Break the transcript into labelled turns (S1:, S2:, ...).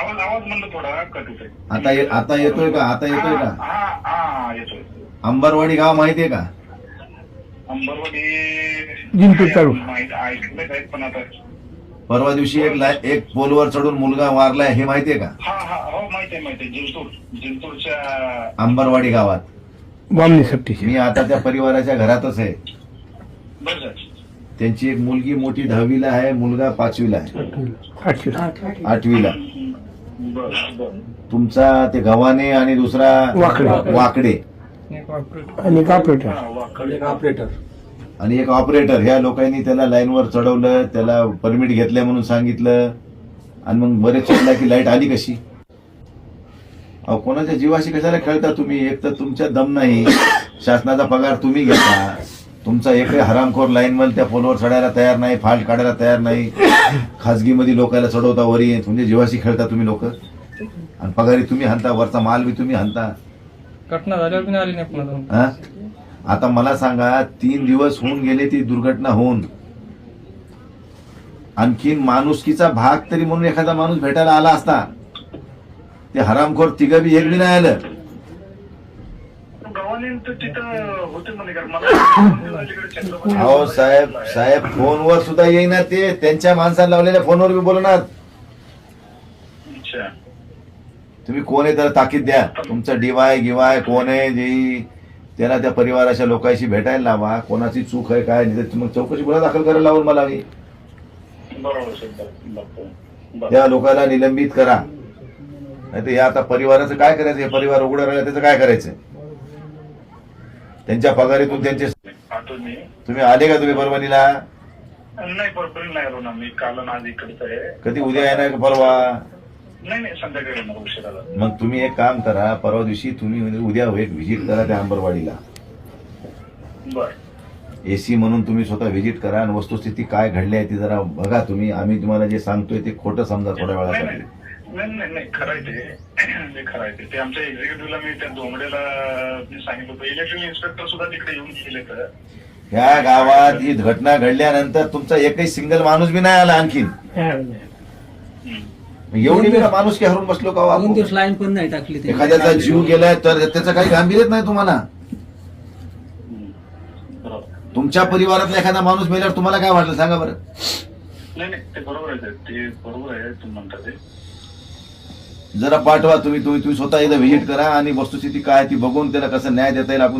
S1: आवाज आवाज म्हणलं थोडा कट होतोय.
S2: आता ये- आता येतोय का? आता येतोय
S1: हा
S2: का?
S1: हा हा येतोय.
S2: अंबरवाडी गाव माहितीये का?
S1: अंबरवाडी
S3: जिंतूर तालुका.
S1: माहीत ऐकलंय पण आता.
S2: परवा दिवशी एक ला- एक पोलवर चढून मुलगा वारलाय हे माहितीये का?
S1: हा हा हो माहिती आहे माहिती आहे जिंतूर जिंतूरच्या
S2: अंबरवाडी गावात.
S3: सप्तीची
S2: मी आता त्या परिवाराच्या घरातच आहे.
S1: बरं झालं.
S2: त्यांची एक मुलगी मोठी दहावीला आहे मुलगा पाचवीला आहे.
S3: आठशे
S2: आठवीला. तुमचा ते गव्हाणे आणि दुसरा
S3: वाकडे.
S2: वाकडे.
S3: आणि कापरेटर
S1: वाकड.
S4: ऑपरेटर
S2: आणि एक ऑपरेटर ह्या लोकांनी त्याला लाईनवर चढवलं त्याला परमिट घेतलंय म्हणून सांगितलं. आणि मग बरेच चढला की लाइट आली कशी? अहो कोणाच्या जीवाशी कशाला खेळता तुम्ही? एक तर तुमच्या दम नाही. शासनाचा पगार तुम्ही घेता. तुमचा एकही हरामखोर लाईनवर त्या पोलवर चढायला तयार नाही फाल्ट काढायला तयार नाही. खाजगीमध्ये लोकांना चढवता वरी तुमच्या जीवाशी खेळता तुम्ही लोक. आणि पगारी तुम्ही हाणता वरचा माल बी तुम्ही हाणता.
S5: घटना झाल्यावर पण आली नाही पुन्हा जाऊन.
S2: हा? आता मला सांगा तीन दिवस होऊन गेले ती दुर्घटना होऊन. आणखीन माणुसकीचा भाग तरी म्हणून एखादा माणूस भेटायला आला असता. ते हरामखोर तिघ बी एक बी नाही आलं
S1: गव्हाणे तर तिथं होते म्हणे कारण मला अलीकडे चंद्रपूर-
S2: अहो साहेब साहेब फोनवर सुद्धा येईना ते. त्यांच्या माणसाला लावलेल्या फोनवर बी बोलणार. तुम्ही कोण आहे तर ताकीद द्या. तुमचं डिवाय गिवाय कोण आहे जे त्याला त्या परिवाराच्या लोकांशी भेटायला लावा. कोणाची चूक आहे काय नाही मग चौकशी गुन्हा दाखल करायला लावून मला मी. त्या लोकांना निलंबित करा. नाही तर हे आता परिवाराचं काय करायचं? हे परिवार उघडं राहिलं त्याचं काय करायचं? त्यांच्या पगारीतून त्यांचे तुम्ही आले का तुम्ही परभणीला?
S1: नाही बरोबर नाही आलो ना. मी काल आज इकडचं आहे.
S2: कधी उद्या येणार का परवा?
S1: नाही नाही संध्याकाळी येणार उशिराला.
S2: मग तुम्ही एक काम करा परवा दिवशी तुम्ही उद्या एक व्हिजिट करा त्या अंबरवाडीला.
S1: बर.
S2: एसी म्हणून तुम्ही स्वतः व्हिजिट करा आणि वस्तुस्थिती काय घडली आहे ती जरा बघा तुम्ही. आम्ही तुम्हाला जे सांगतोय ते खोटं समजा थोड्या वेळासाठी
S1: नाही. नाही नाही नाही खरं आहे ते ते खरं आहे ते. ते आमच्या एक्झिक्युटिव्हला मी त्या दोंगडेला मी सांगितलं होतं. इलेक्ट्रिक इन्स्पेक्टर सुद्धा तिकडे येऊन गेले तर.
S2: ह्या गावात ही घटना घडल्यानंतर तुमचा एकही सिंगल माणूस बी नाही आला आणखीन. एवढी बी का माणूस की हरून बसलो का हो आपण?
S4: दिवस लाईन पण नाही टाकली.
S2: एखाद्याचा जीव गेलाय तर त्याचं काही गांभीर्यच नाही तुम्हाला?
S1: बरोबर.
S2: तुमच्या परिवारातला एखादा माणूस मेल्यावर तुम्हाला काय वाटलं? सांगा बरं.
S1: नाही नाही ते बरोबर आहे. ते बरोबर आहे तुम्ही म्हणता ते.
S2: जरा पाठवा तुम्ही तुम्ही तुम्ही स्वतः एकदा व्हिजिट करा आणि वस्तुस्थिती काय ती बघून त्याला कसं न्याय देता येईल आपण